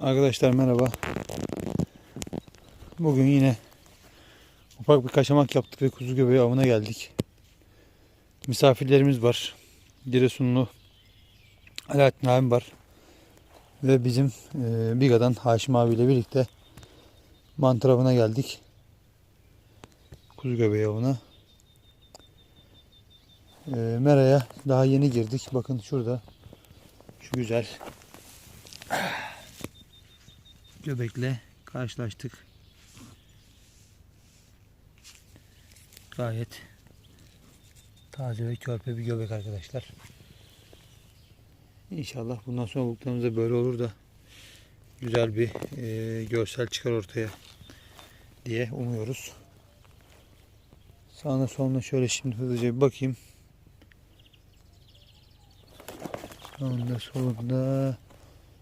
Arkadaşlar merhaba. Bugün yine ufak bir kaçamak yaptık ve kuzu göbeği avına geldik. Misafirlerimiz var. Giresunlu Alaaddin abim var. Ve bizim e, Biga'dan Haşim abiyle birlikte mantar avına geldik. Kuzu göbeği avına. E, Mera'ya daha yeni girdik. Bakın şurada. Şu güzel göbekle karşılaştık. Gayet taze ve körpe bir göbek arkadaşlar. İnşallah bundan sonra balıklarımız da böyle olur da güzel bir e, görsel çıkar ortaya diye umuyoruz. Sağına soluna şöyle şimdi hızlıca bir bakayım. Sağında solunda